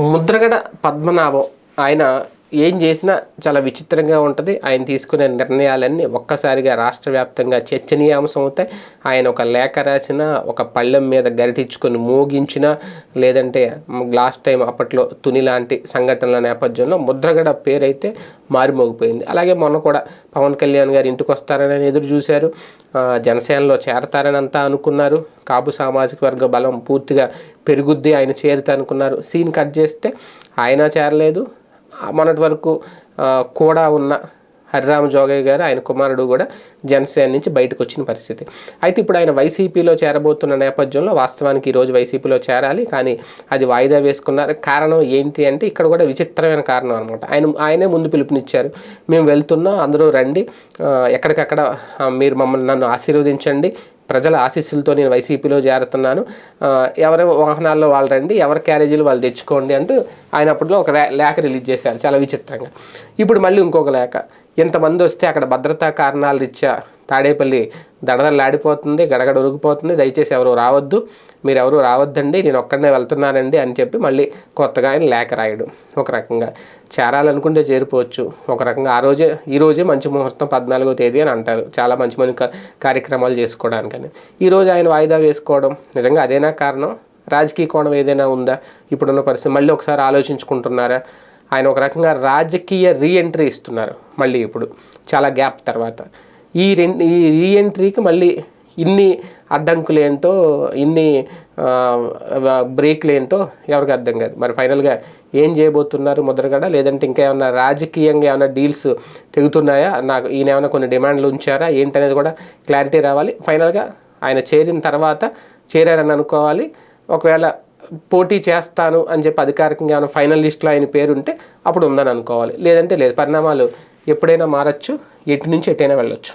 ముద్రగడ పద్మనాభం. ఆయన ఏం చేసినా చాలా విచిత్రంగా ఉంటుంది. ఆయన తీసుకునే నిర్ణయాలన్నీ ఒక్కసారిగా రాష్ట్ర వ్యాప్తంగా చర్చనీయాంశం అవుతాయి. ఆయన ఒక లేఖ రాసిన ఒక పళ్ళెం మీద గరిటించుకొని మోగించిన లేదంటే లాస్ట్ టైం అప్పట్లో తుని లాంటి సంఘటనల నేపథ్యంలో ముద్రగడ పేరైతే మారిమోగిపోయింది. అలాగే మొన్న కూడా పవన్ కళ్యాణ్ గారు ఇంటికి వస్తారని ఎదురు చూశారు. జనసేనలో చేరతారని అంతా అనుకున్నారు. కాపు సామాజిక వర్గ బలం పూర్తిగా పెరుగుద్ది ఆయన చేరుతా అనుకున్నారు. సీన్ కట్ చేస్తే ఆయన చేరలేదు. మొన్నటి వరకు కూడా ఉన్న హరిరామ జోగయ్య గారు ఆయన కుమారుడు కూడా జనసేన నుంచి బయటకు వచ్చిన పరిస్థితి. అయితే ఇప్పుడు ఆయన వైసీపీలో చేరబోతున్న నేపథ్యంలో వాస్తవానికి ఈరోజు వైసీపీలో చేరాలి కానీ అది వాయిదా వేసుకున్నారు. కారణం ఏంటి అంటే ఇక్కడ కూడా విచిత్రమైన కారణం అనమాట ఆయన ఆయనే ముందు పిలుపునిచ్చారు. మేము వెళ్తున్నాం అందరూ రండి. ఎక్కడికక్కడ మీరు మమ్మల్ని నన్ను ఆశీర్వదించండి. ప్రజల ఆశీస్సులతో నేను వైసీపీలో చేరుతున్నాను. ఎవరి వాహనాల్లో వాళ్ళు రండి ఎవరి క్యారేజీలు వాళ్ళు తెచ్చుకోండి అంటూ ఆయన అప్పట్లో ఒక లేఖ రిలీజ్ చేశారు చాలా విచిత్రంగా. ఇప్పుడు మళ్ళీ ఇంకొక లేఖ. ఎంతమంది వస్తే అక్కడ భద్రతా కారణాలు రీత్యా తాడేపల్లి దడదల్లాడిపోతుంది గడగడ ఉరిగిపోతుంది. దయచేసి ఎవరు రావద్దు. మీరు ఎవరు రావద్దండి నేను ఒక్కడనే వెళ్తున్నానండి అని చెప్పి మళ్ళీ కొత్తగా ఆయన లేఖ రాయడం. ఒక రకంగా చేరాలనుకుంటే చేరిపోవచ్చు. ఒక రకంగా ఆ రోజే ఈ రోజే మంచి ముహూర్తం పద్నాలుగో తేదీ అని అంటారు. చాలా మంచి మంచి కార్యక్రమాలు చేసుకోవడానికని ఈరోజు ఆయన వాయిదా వేసుకోవడం నిజంగా అదేనా కారణం? రాజకీయ కోణం ఏదైనా ఉందా? ఇప్పుడున్న పరిస్థితి మళ్ళీ ఒకసారి ఆలోచించుకుంటున్నారా? ఆయన ఒక రకంగా రాజకీయ రీఎంట్రీ ఇస్తున్నారు మళ్ళీ ఇప్పుడు. చాలా గ్యాప్ తర్వాత. ఈ రెండు ఈ రీఎంట్రీకి మళ్ళీ ఇన్ని అడ్డంకులేంటో ఇన్ని బ్రేక్లేంటో బ్రేక్లు ఏంటో ఎవరికి అర్థం కాదు. మరి ఫైనల్గా ఏం చేయబోతున్నారు ముద్రగడ? లేదంటే ఇంకా ఏమైనా రాజకీయంగా ఏమైనా డీల్స్ తెగుతున్నాయా నాకు ఈయన ఏమైనా కొన్ని డిమాండ్లు ఉంచారా? ఏంటనేది కూడా క్లారిటీ రావాలి. ఫైనల్గా ఆయన చేరిన తర్వాత చేరారని అనుకోవాలి. ఒకవేళ పోటీ చేస్తాను అని చెప్పి అధికారికంగా ఏమైనా ఫైనల్ లిస్ట్లో ఆయన పేరు ఉంటే అప్పుడు ఉందని అనుకోవాలి. లేదంటే లేదు పరిణామాలు ఎప్పుడైనా మారచ్చు ఎటు నుంచి ఎటైనా వెళ్ళొచ్చు.